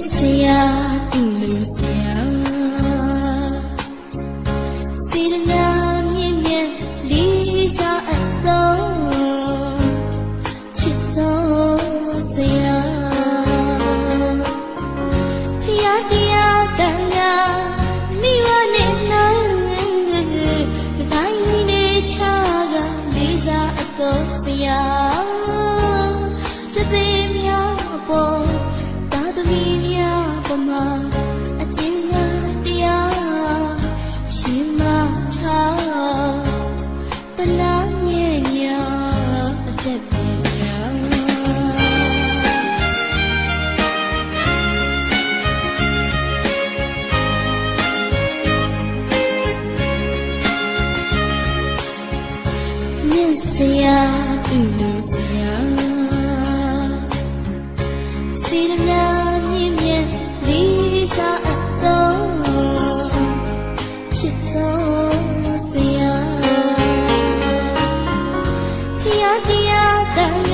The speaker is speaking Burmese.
သူလူဆရာစေတနာမြင့်မြတ်လေးစားအပ်တော်ချစ်တော်ဆရာဖျားတရားတန်ခါမိဝနဲ့နိုင်တခိုင်းနေချာကလေးစားအပ်တော်ဆရာ င့်စရာသူလူစရာစေတနာမြင့်မြတ်လေးစားအပ်တော်ချစ်တော်စရာဖျားတရားတန်